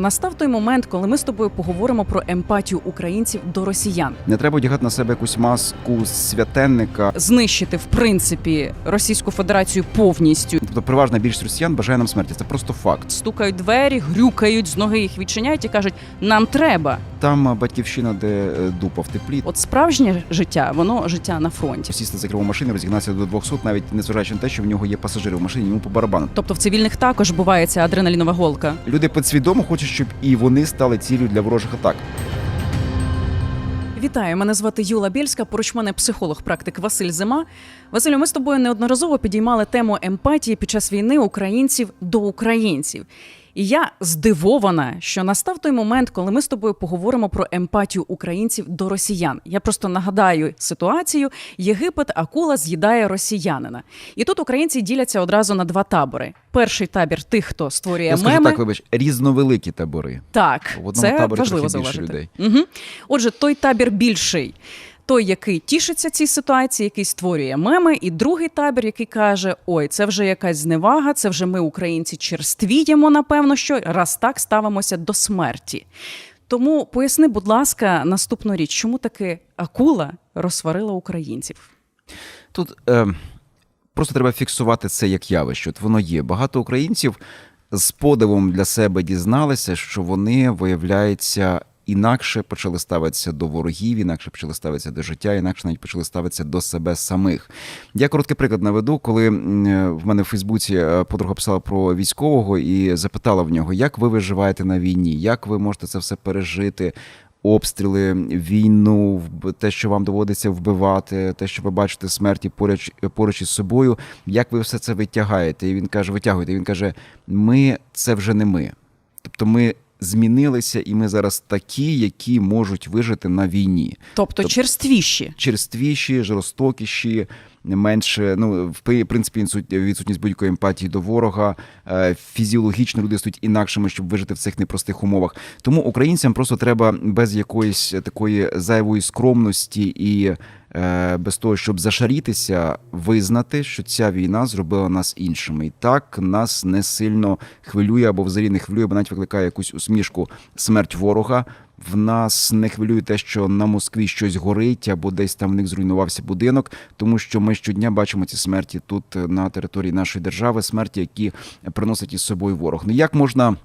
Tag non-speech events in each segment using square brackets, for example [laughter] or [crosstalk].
Настав той момент, коли ми з тобою поговоримо про емпатію українців до росіян, Не треба одягати на себе якусь маску святенника. знищити в принципі Російську Федерацію повністю. Тобто, переважна більшість росіян бажає нам смерті. Це просто факт. Стукають двері, грюкають з ноги їх відчиняють і кажуть: нам треба. Там батьківщина, де е, дупа в теплі. От справжнє життя, воно життя на фронті. Сісти за кермо машини, розігнатися до 200, навіть незважаючи на те, що в нього є пасажири в машині, йому по барабану. Тобто в цивільних також буває ця адреналінова голка. Люди підсвідомо хочуть, щоб і вони стали ціллю для ворожих атак. Вітаю, мене звати Юла Бєльська. Поруч мене психолог, практик Василь Зима. Василю, ми з тобою неодноразово підіймали тему емпатії під час війни українців до українців. І я здивована, що настав той момент, коли ми з тобою поговоримо про емпатію українців до росіян. Я просто нагадаю ситуацію: Єгипет акула з'їдає росіянина. І тут українці діляться одразу на два табори: перший табір тих, хто створює Я скажу меми. так, вибач, різновеликі табори. Так, В одному це таборі важливо трохи більше зауважити. людей. Угу. Отже, той табір більший. Той, який тішиться цій ситуації, який створює меми, і другий табір, який каже: Ой, це вже якась зневага, це вже ми, українці, черствіємо, напевно, що раз так ставимося до смерті. Тому поясни, будь ласка, наступну річ, чому таки акула розсварила українців? Тут е, просто треба фіксувати це як явище. От воно є. Багато українців з подивом для себе дізналися, що вони, виявляється, інакше почали ставитися до ворогів, інакше почали ставитися до життя, інакше навіть почали ставитися до себе самих. Я короткий приклад наведу, коли в мене в Фейсбуці е, подруга писала про військового і запитала в нього, як ви виживаєте на війні, як ви можете це все пережити. Обстріли, війну, те, що вам доводиться вбивати, те, що ви бачите смерті поруч, поруч із собою. Як ви все це витягаєте? І він каже: витягуєте. І він каже: Ми це вже не ми. Тобто ми змінилися, і ми зараз такі, які можуть вижити на війні. Тобто тобто черствіші. Черствіші, жорстокіші, менше, ну, в принципі, відсут- відсутність будь-якої емпатії до ворога. Е, Фізіологічно люди стають інакшими, щоб вижити в цих непростих умовах. Тому українцям просто треба без якоїсь такої зайвої скромності і е, без того, щоб зашарітися, визнати, що ця війна зробила нас іншими. І так нас не сильно хвилює або взагалі не хвилює, або навіть викликає якусь усмішку смерть ворога. В нас не хвилює те, що на Москві щось горить, або десь там в них зруйнувався будинок, тому що ми щодня бачимо ці смерті тут е, на території нашої держави, смерті, які приносить із собою ворог. Ну як можна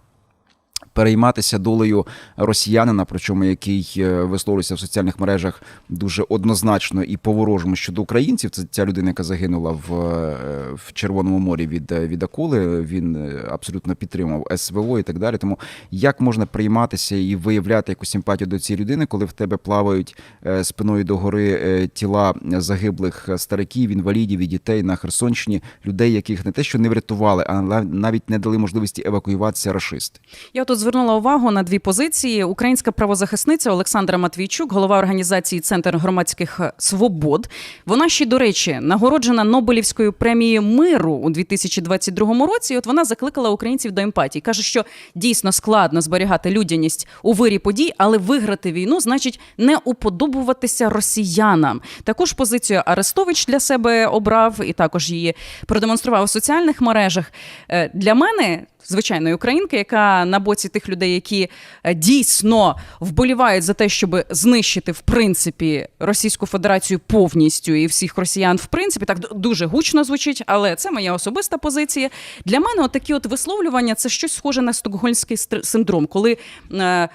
перейматися долею росіянина, причому який е, висловлюється в соціальних мережах дуже однозначно і по-ворожому щодо українців. Це ця людина, яка загинула в, е, в Червоному морі від, е, від акули. Він абсолютно підтримав СВО і так далі. Тому як можна прийматися і виявляти якусь симпатію до цієї людини, коли в тебе плавають спиною догори е, тіла загиблих стариків, інвалідів і дітей на Херсонщині, людей, яких не те, що не врятували, а навіть не дали можливості евакуюватися рашисти. Я тут звернула увагу на дві позиції. Українська правозахисниця Олександра Матвійчук, голова організації Центр громадських свобод. Вона ще, до речі, нагороджена Нобелівською премією миру у 2022 році. І от вона закликала українців до емпатії. каже, що дійсно складно зберігати людяність у вирі подій, але виграти війну значить не уподобуватися росіянам. Таку ж позицію Арестович для себе обрав і також її продемонстрував у соціальних мережах. Е, Для мене звичайної українки, яка на боці тих людей, які е, дійсно вболівають за те, щоб знищити в принципі Російську Федерацію повністю і всіх росіян, в принципі, так дуже гучно звучить, але це моя особиста позиція. Для мене такі от висловлювання це щось схоже на стокгольмський синдром, коли. Е,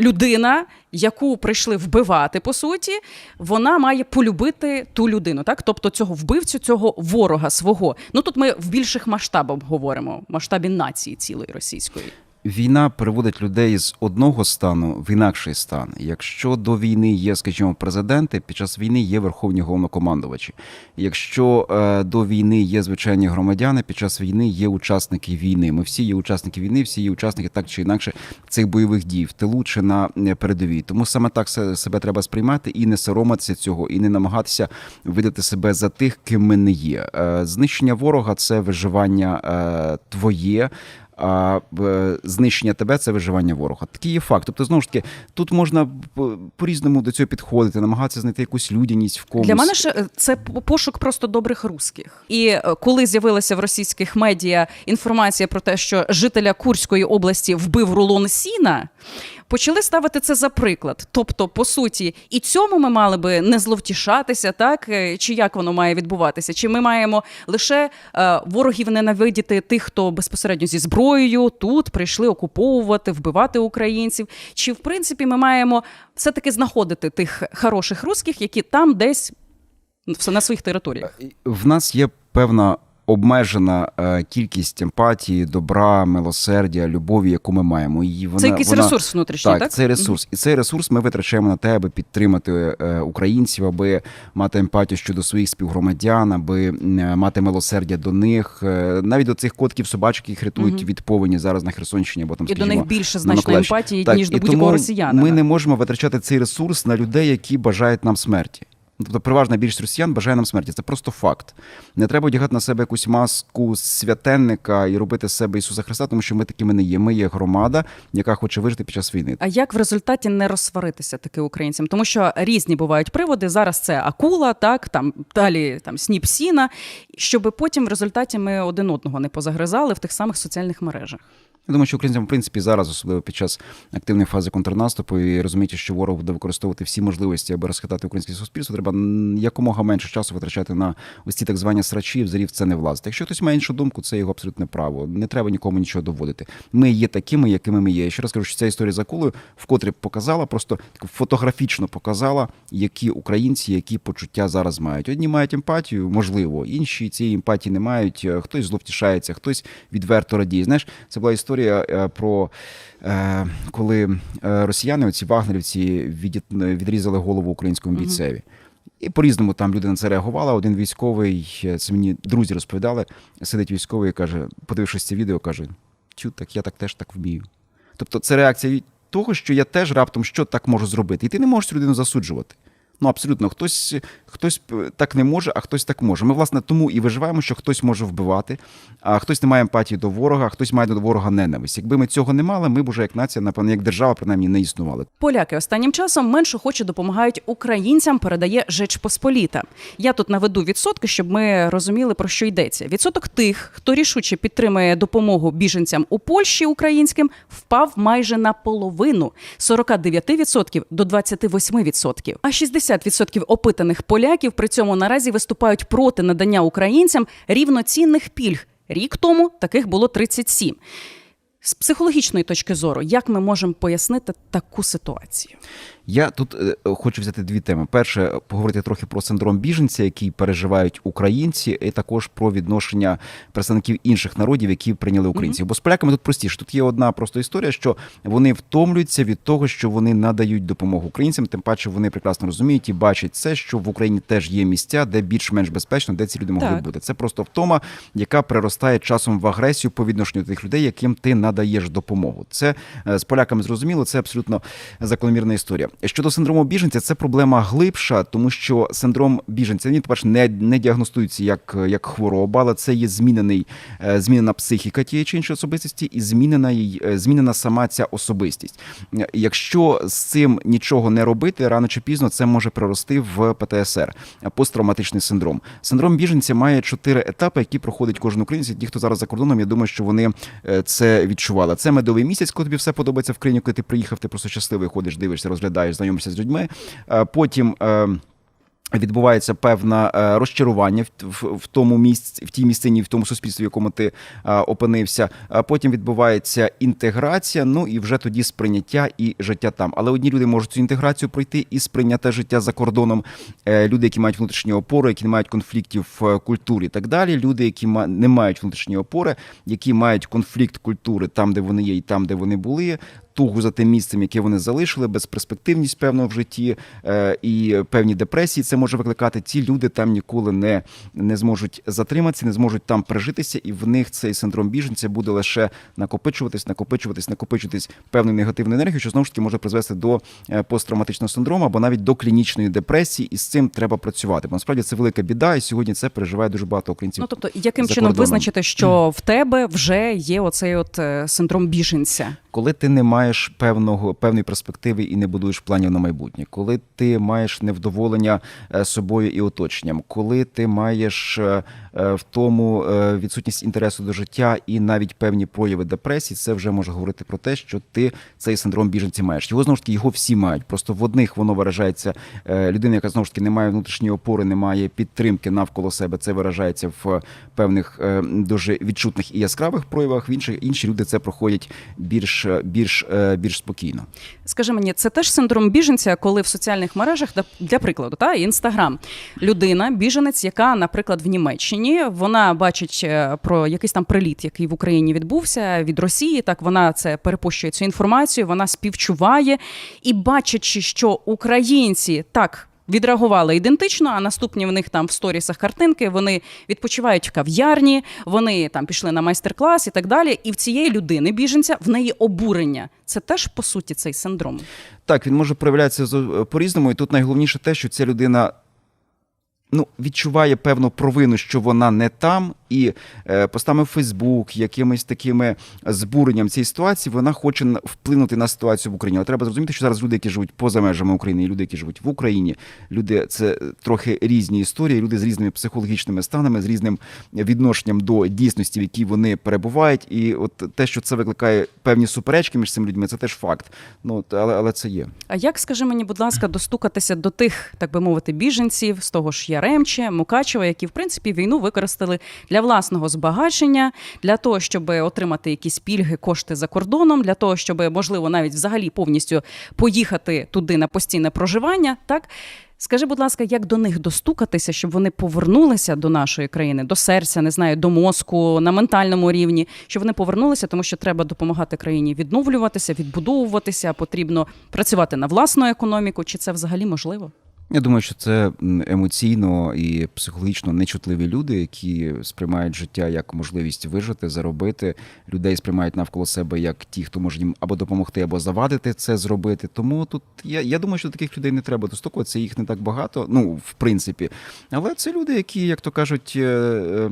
Людина, яку прийшли вбивати, по суті, вона має полюбити ту людину, так? Тобто цього вбивцю, цього ворога свого. Ну тут ми в більших масштабах говоримо, масштабі нації цілої російської. Війна переводить людей з одного стану в інакший стан. Якщо до війни є, скажімо, президенти, під час війни є верховні головнокомандувачі. Якщо е, до війни є звичайні громадяни, під час війни є учасники війни. Ми всі є учасники війни, всі є учасники так чи інакше цих бойових дій в тилу чи на е, передовій. Тому саме так себе треба сприймати і не соромитися цього, і не намагатися видати себе за тих, ким ми не є. Е, знищення ворога це виживання е, твоє. А знищення тебе це виживання ворога. Такий є факт. Тобто, знову ж таки, тут можна по- по-різному до цього підходити, намагатися знайти якусь людяність в комусь. Для мене ж е, це пошук просто добрих русських. І е, коли з'явилася в російських медіа інформація про те, що жителя Курської області вбив рулон сіна. Почали ставити це за приклад. Тобто, по суті, і цьому ми мали би не зловтішатися, так Е, чи як воно має відбуватися? Чи ми маємо лише е, ворогів ненавидіти тих, хто безпосередньо зі зброєю тут прийшли окуповувати, вбивати українців? Чи в принципі ми маємо все-таки знаходити тих хороших русських, які там десь на своїх територіях? В нас є певна обмежена е, кількість емпатії, добра, милосердя, любові, яку ми маємо. І вона, Це якийсь вона... ресурс внутрішній, так? Так, це ресурс. І цей ресурс ми витрачаємо на те, аби підтримати е, українців, аби мати емпатію щодо своїх співгромадян, аби мати милосердя до них, е, навіть до цих котків собачок, які рятують Мгм. від повені зараз на Херсонщині, або там І до них більше значно емпатії, Так, ніж до будь-якого росіянина. Ми не можемо витрачати цей ресурс на людей, які бажають нам смерті. Тобто переважна більшість росіян бажає нам смерті. Це просто факт. Не треба одягати на себе якусь маску святенника і робити з себе Ісуса Христа, тому що ми такими не є. Ми є громада, яка хоче вижити під час війни. А як в результаті не розсваритися таки українцям? Тому що різні бувають приводи. Зараз це акула, так там далі там сніп сіна, щоб потім в результаті ми один одного не позагризали в тих самих соціальних мережах. Я думаю, що українцям, в принципі, зараз, особливо під час активної фази контрнаступу, і розуміючи, що ворог буде використовувати всі можливості, аби розхитати українське суспільство, треба якомога менше часу витрачати на ось ці так звані срачі, взагалі це не влазити. Якщо хтось має іншу думку, це його абсолютне право. Не треба нікому нічого доводити. Ми є такими, якими ми є. Я ще раз кажу, що ця історія з акулою вкотре показала, просто фотографічно показала, які українці, які почуття зараз мають. Одні мають емпатію, можливо, інші цієї емпатії не мають. Хтось зловтішається, хтось відверто радіє. Знаєш, це була історія е, про е, коли е, росіяни, оці вагнерівці, відрізали голову українському бійцеві. І по-різному там люди на це реагували. Один військовий, це мені друзі розповідали, сидить військовий і каже, подивившись це відео, каже: Тю, так я так теж так вмію. Тобто це реакція того, що я теж раптом що так можу зробити. І ти не можеш цю людину засуджувати. Ну, абсолютно, хтось, хтось так не може, а хтось так може. Ми, власне, тому і виживаємо, що хтось може вбивати, а хтось не має емпатії до ворога, а хтось має до ворога ненависть. Якби ми цього не мали, ми б уже як нація, напевно, як держава, принаймні, не існували. Поляки останнім часом менш охоче допомагають українцям, передає Жеч Посполіта. Я тут наведу відсотки, щоб ми розуміли про що йдеться. Відсоток тих, хто рішуче підтримує допомогу біженцям у Польщі українським, впав майже на половину з 49% до 28%. А 60% опитаних поляків при цьому наразі виступають проти надання українцям рівноцінних пільг. Рік тому таких було 37. З психологічної точки зору, як ми можемо пояснити таку ситуацію? Я тут е, хочу взяти дві теми. Перше, поговорити трохи про синдром біженця, який переживають українці, і також про відношення представників інших народів, які прийняли українців. Бо з поляками тут простіше. Тут є одна просто історія, що вони втомлюються від того, що вони надають допомогу українцям. Тим паче вони прекрасно розуміють і бачать це, що в Україні теж є місця, де більш-менш безпечно, де ці люди могли Так. бути. Це просто втома, яка приростає часом в агресію по відношенню до тих людей, яким ти надаєш допомогу. Це е, з поляками зрозуміло, це абсолютно закономірна історія. Щодо синдрому біженця, це проблема глибша, тому що синдром біженця він, по-перше, не, не діагностується як, як хвороба, але це є змінений, е, змінена психіка тієї чи іншої особистості, і змінена, е, змінена сама ця особистість. Е, Якщо з цим нічого не робити, рано чи пізно це може прорости в ПТСР посттравматичний синдром. Синдром біженця має чотири етапи, які проходить кожен українець. Ті, хто зараз за кордоном, я думаю, що вони це відчували. Це медовий місяць, коли тобі все подобається в країні, коли ти приїхав, ти просто щасливий ходиш, дивишся, розглядаєш, знайомишся з людьми. Е, Потім. е, Відбувається певне е, розчарування в, тому місці, в тій місцині, в тому суспільстві, в якому ти опинився. А потім відбувається інтеграція. Ну і вже тоді сприйняття і життя там. Але одні люди можуть цю інтеграцію пройти і сприйняти життя за кордоном. Люди, які мають внутрішні опори, які не мають конфліктів в культурі, і так далі. Люди, які ма- не мають внутрішні опори, які мають конфлікт культури там, де вони є, і там, де вони були. Тугу за тим місцем, яке вони залишили, безперспективність певно в житті е, і певні депресії це може викликати. Ці люди там ніколи не, не зможуть затриматися, не зможуть там прижитися, і в них цей синдром біженця буде лише накопичуватись, накопичуватись, накопичуватись певну негативну енергію, що знову ж таки може призвести до е, посттравматичного синдрому або навіть до клінічної депресії, і з цим треба працювати. Бо насправді це велика біда, і сьогодні це переживає дуже багато українців. Ну тобто, яким чином кордоном. визначити, що в тебе вже є оцей от е, синдром біженця? Коли ти не маєш певного певної перспективи і не будуєш планів на майбутнє, коли ти маєш невдоволення е, собою і оточенням, коли ти маєш е, в тому е, відсутність інтересу до життя і навіть певні прояви депресії, це вже може говорити про те, що ти цей синдром біженця маєш. Його знову ж таки його всі мають. Просто в одних воно виражається е, людина, яка знову ж таки не має внутрішньої опори, не має підтримки навколо себе. Це виражається в певних е, дуже відчутних і яскравих проявах. В інших інші люди це проходять більш більш е, більш спокійно. Скажи мені, це теж синдром біженця, коли в соціальних мережах, для прикладу, та інстаграм, людина, біженець, яка, наприклад, в Німеччині, вона бачить е, про якийсь там приліт, який в Україні відбувся від Росії. Так вона це перепощує цю інформацію, вона співчуває і бачачи, що українці так. Відреагували ідентично, а наступні в них там в сторісах картинки. Вони відпочивають в кав'ярні, вони там пішли на майстер-клас і так далі. І в цієї людини, біженця, в неї обурення. Це теж по суті цей синдром. Так, він може проявлятися з- по-різному, і тут найголовніше те, що ця людина. Ну, відчуває певну провину, що вона не там, і е, постами Фейсбук, якимись такими збуренням цієї ситуації, вона хоче вплинути на ситуацію в Україні. Але треба зрозуміти, що зараз люди, які живуть поза межами України, і люди, які живуть в Україні, люди це трохи різні історії, люди з різними психологічними станами, з різним відношенням до дійсності, в якій вони перебувають. І от те, що це викликає певні суперечки між цими людьми, це теж факт. Ну але, але це є. А як скажи мені, будь ласка, достукатися до тих, так би мовити, біженців з того ж Яремче, Мукачева, які в принципі війну використали для власного збагачення, для того, щоб отримати якісь пільги, кошти за кордоном, для того, щоб можливо навіть взагалі повністю поїхати туди на постійне проживання, так. Скажи, будь ласка, як до них достукатися, щоб вони повернулися до нашої країни, до серця, не знаю, до мозку, на ментальному рівні, щоб вони повернулися, тому що треба допомагати країні відновлюватися, відбудовуватися, потрібно працювати на власну економіку. Чи це взагалі можливо? Я думаю, що це емоційно і психологічно нечутливі люди, які сприймають життя як можливість вижити, заробити. Людей сприймають навколо себе як ті, хто може їм або допомогти, або завадити це зробити. Тому тут я, я думаю, що таких людей не треба достукуватися. Їх не так багато. Ну, в принципі, але це люди, які, як то кажуть, е, е,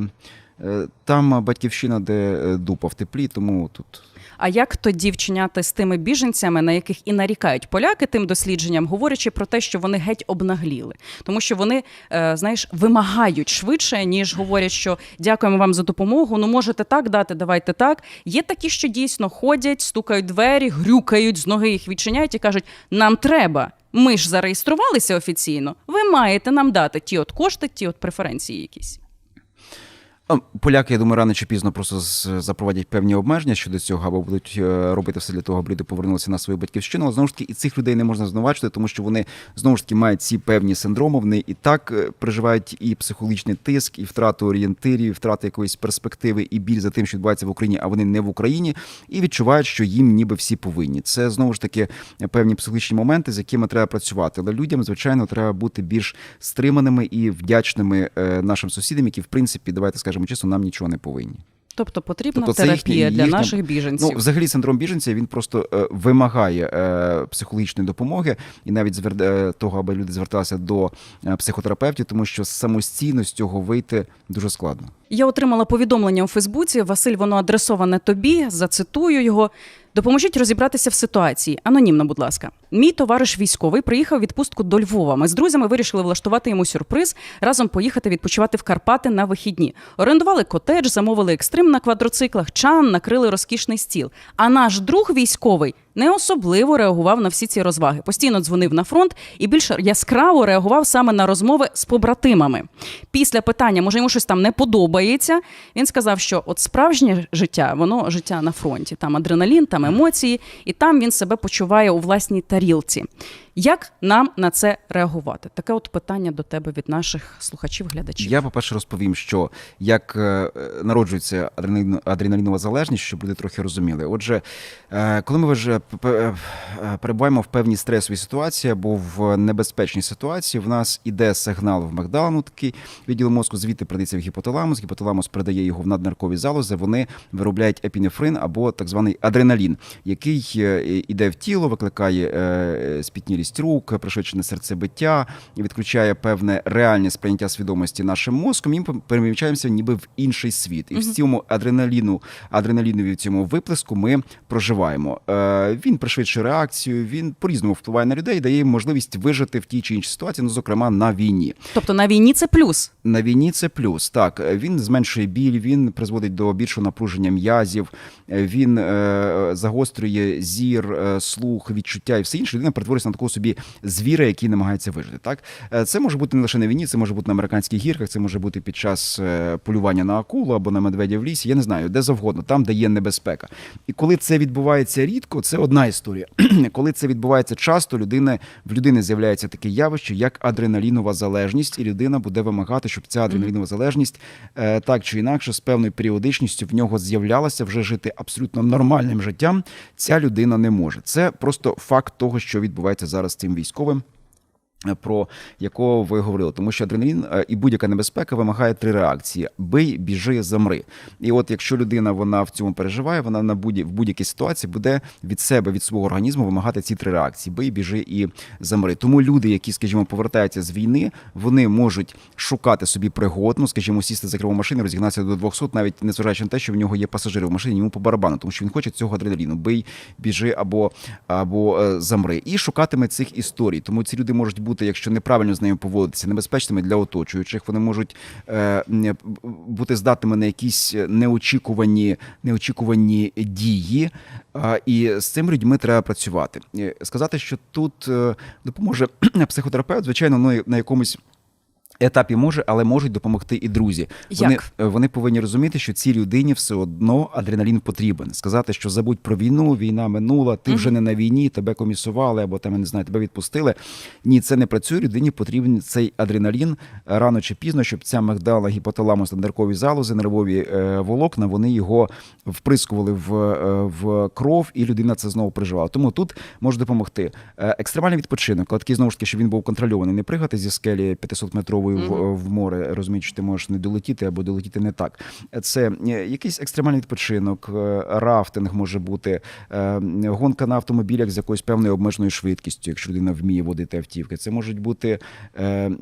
е, там батьківщина, де дупа в теплі, тому тут. А як тоді вчиняти з тими біженцями, на яких і нарікають поляки тим дослідженням, говорячи про те, що вони геть обнагліли, тому що вони, е, знаєш, вимагають швидше, ніж говорять, що дякуємо вам за допомогу. Ну можете так дати, давайте так. Є такі, що дійсно ходять, стукають двері, грюкають з ноги їх відчиняють і кажуть: нам треба. Ми ж зареєструвалися офіційно. Ви маєте нам дати ті от кошти, ті от преференції якісь. Поляки, я думаю, рано чи пізно просто запровадять певні обмеження щодо цього, або будуть е, робити все для того, аби люди повернулися на свою батьківщину. Але знову ж таки, і цих людей не можна звинувачувати, тому що вони знову ж таки мають ці певні синдроми. Вони і так е, переживають і психологічний тиск, і втрату орієнтирів, і втрату якоїсь перспективи, і біль за тим, що відбувається в Україні, а вони не в Україні, і відчувають, що їм ніби всі повинні. Це знову ж таки певні психологічні моменти, з якими треба працювати. Але людям, звичайно, треба бути більш стриманими і вдячними е, нашим сусідам, які в принципі, давайте скажемо чесно, нам нічого не повинні. Тобто потрібна Тобто терапія їхня- для їхня- наших біженців. Ну, взагалі, синдром біженця він просто е, вимагає е, психологічної допомоги і навіть звер... е, того, аби люди зверталися до е, психотерапевтів, тому що самостійно з цього вийти дуже складно. Я отримала повідомлення у Фейсбуці. Василь, воно адресоване тобі. Зацитую його. Допоможіть розібратися в ситуації. Анонімно, будь ласка. Мій товариш військовий приїхав відпустку до Львова. Ми з друзями вирішили влаштувати йому сюрприз, разом поїхати відпочивати в Карпати на вихідні. Орендували котедж, замовили екстрим на квадроциклах, чан, накрили розкішний стіл. А наш друг військовий не особливо реагував на всі ці розваги. Постійно дзвонив на фронт і більш яскраво реагував саме на розмови з побратимами. Після питання, може йому щось там не подобається. Він сказав, що от справжнє життя, воно життя на фронті. Там адреналін, там емоції, і там він себе почуває у власній тарілці. Як нам на це реагувати? Таке от питання до тебе від наших слухачів-глядачів. Я, по-перше, розповім, що як е, народжується адреналінова залежність, щоб люди трохи розуміли. Отже, е, коли ми вже е, перебуваємо в певній стресовій ситуації або в небезпечній ситуації, в нас іде сигнал в мигдалину, такий відділ мозку, звідти передається в гіпоталамус, гіпоталамус передає його в наднеркові залози, вони виробляють епінефрин або так званий адреналін, який іде в тіло, викликає е, спітнілість рук, пришвидшене серцебиття, і відключає певне реальне сприйняття свідомості нашим мозком, і ми переміщаємося ніби в інший світ. І в цьому адреналіну, адреналінові в цьому виплеску ми проживаємо. Е, Він пришвидшує реакцію, він по-різному впливає на людей, дає їм можливість вижити в тій чи іншій ситуації, ну зокрема на війні. Тобто на війні це плюс. На війні це плюс. Так, е, він зменшує біль, він призводить до більшого напруження м'язів, е, він е, загострює зір, е, слух, відчуття і все інше. Людина перетворюється на такого собі звіра, який намагається вижити. Так, Е, це може бути не лише на війні, це може бути на американських гірках, це може бути під час полювання на акулу або на медведя в лісі. Я не знаю, де завгодно, там, де є небезпека. І коли це відбувається рідко, це одна історія. [clears throat] коли це відбувається часто, людина в людини з'являється таке явище, як адреналінова залежність, і людина буде вимагати, щоб ця адреналінова залежність так чи інакше з певною періодичністю в нього з'являлася вже жити абсолютно нормальним життям. Ця людина не може. Це просто факт того, що відбувається зараз з цим військовим. Про якого ви говорили, тому що адреналін е, і будь-яка небезпека вимагає три реакції: бий, біжи, замри. І от якщо людина вона в цьому переживає, вона на будь в будь-якій ситуації буде від себе, від свого організму вимагати ці три реакції: бий, біжи і замри. Тому люди, які, скажімо, повертаються з війни, вони можуть шукати собі пригод, ну, скажімо, сісти за кермо машини, розігнатися до 200, навіть незважаючи на те, що в нього є пасажири в машині, йому по барабану, тому що він хоче цього адреналіну. Бий, біжи або, або е, замри. І шукатиме цих історій. Тому ці люди можуть бути, якщо неправильно з нею поводитися, небезпечними для оточуючих. Вони можуть е, бути здатними на якісь неочікувані, неочікувані дії. Е, І з цими людьми треба працювати. Е, Сказати, що тут е, допоможе [clears throat] психотерапевт, звичайно, ну, на якомусь. Етапі може, але можуть допомогти і друзі. Вони, Як? е, вони повинні розуміти, що цій людині все одно адреналін потрібен. Сказати, що забудь про війну, війна минула, ти вже не на війні, тебе комісували або там я не знаю, тебе відпустили. Ні, це не працює. Людині потрібен цей адреналін рано чи пізно, щоб ця мигдала, гіпоталамус, нервові залози, нервові е, волокна, вони його вприскували в, е, в кров, і людина це знову переживала. Тому тут може допомогти е, екстремальний відпочинок, але такий знову ж таки, щоб він був контрольований, не пригати зі скелі 500-метрової в, в море, розуміючи, що ти можеш не долетіти або долетіти не так. Це е, якийсь екстремальний відпочинок, е, рафтинг може бути, е, гонка на автомобілях з якоюсь певною обмеженою швидкістю, якщо людина вміє водити автівки. Це можуть бути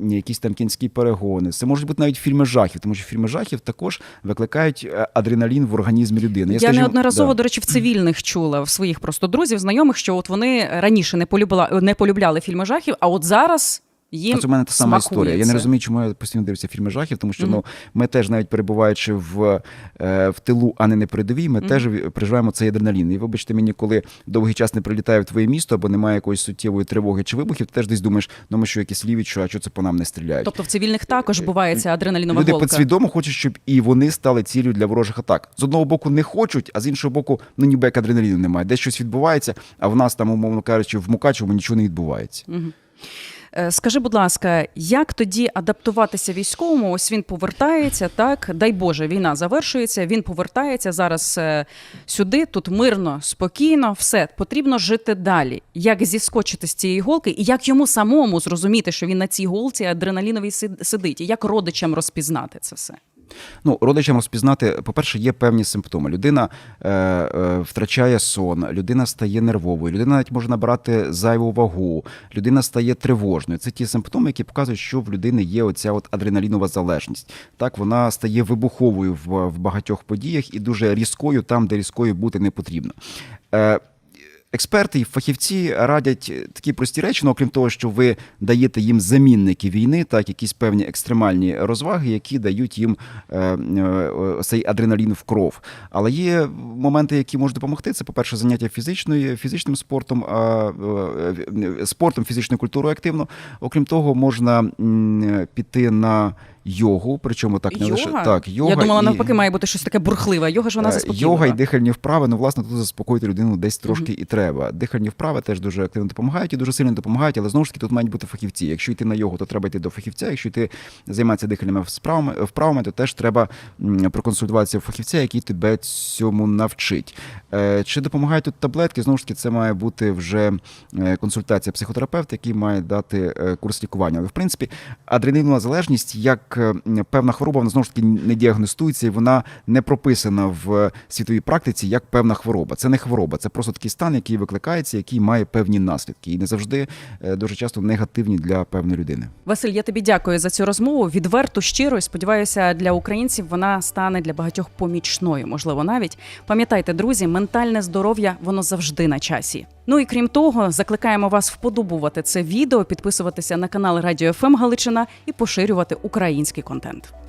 якісь там кінські перегони. Це можуть бути навіть фільми жахів, тому що фільми жахів також викликають адреналін в організмі людини. Я, скажімо, неодноразово, да. до речі, в цивільних чула в своїх просто друзів, знайомих, що от вони раніше не полюбила, не полюбляли фільми жахів, а от зараз їм це в мене та сама історія. Я не розумію, чому я постійно дивлюся фільми жахів, тому що Мгм. ну ми теж, навіть перебуваючи в, е, в тилу, а не на передовій, ми Мгм. теж ві- переживаємо цей адреналін. І вибачте мені, коли довгий час не прилітає в твоє місто або немає якоїсь суттєвої тривоги чи вибухів, ти теж десь думаєш, ну ми що якісь ліві, що а що це по нам не стріляють. Тобто в цивільних також буває ця адреналінова Люди голка. підсвідомо хочуть, щоб і вони стали ціллю для ворожих атак. З одного боку не хочуть, а з іншого боку, ну ніби як адреналіну немає. Десь щось відбувається, а в нас там, умовно кажучи, в Мукачевому нічого не відбувається. Мгм. Е, Скажи, будь ласка, як тоді адаптуватися військовому? Ось він повертається, так дай Боже, війна завершується. Він повертається зараз е, сюди, тут мирно, спокійно, все потрібно жити далі. Як зіскочити з цієї голки, і як йому самому зрозуміти, що він на цій голці адреналіновій сид- сидить, і як родичам розпізнати це все? Ну, родичам розпізнати, по-перше, є певні симптоми. Людина е, е, втрачає сон, людина стає нервовою, людина навіть може набирати зайву вагу, людина стає тривожною. Це ті симптоми, які показують, що в людини є оця от адреналінова залежність. Так, вона стає вибуховою в, в багатьох подіях і дуже різкою там, де різкою бути не потрібно. Е, Експерти і фахівці радять такі прості речі, ну, окрім того, що ви даєте їм замінники війни, так якісь певні екстремальні розваги, які дають їм е, е, цей адреналін в кров. Але є моменти, які можуть допомогти. Це, по-перше, заняття фізичною, фізичним спортом, е, е, спортом, фізичною культурою активно. Окрім того, можна м, піти на йогу, причому так не лише так, йога Я думала, і... навпаки, має бути щось таке бурхливе. Йога ж вона Е, заспокійлива. Йога і дихальні вправи, ну власне тут заспокоїти людину десь трошки і треба. Дихальні вправи теж дуже активно допомагають і дуже сильно допомагають, але знову ж таки тут мають бути фахівці. Якщо йти на йогу, то треба йти до фахівця. Якщо йти займатися дихальними справами вправами, то теж треба проконсультуватися у фахівця, який тебе цьому навчить. Е, Чи допомагають тут таблетки? Знову ж таки, це має бути вже е, консультація психотерапевта, який має дати курс лікування. Але в принципі, адреналінова залежність як е, певна хвороба, вона знову ж таки не діагностується і вона не прописана в світовій практиці як певна хвороба. Це не хвороба, це просто такий стан, який викликається, який має певні наслідки, і не завжди е, дуже часто негативні для певної людини. Василь, я тобі дякую за цю розмову. Відверто, щиро і сподіваюся, для українців вона стане для багатьох помічною. Можливо, навіть пам'ятайте, друзі, ментальне здоров'я воно завжди на часі. Ну і крім того, закликаємо вас вподобувати це відео, підписуватися на канал Радіо ФМ Галичина і поширювати Kaczyński contando.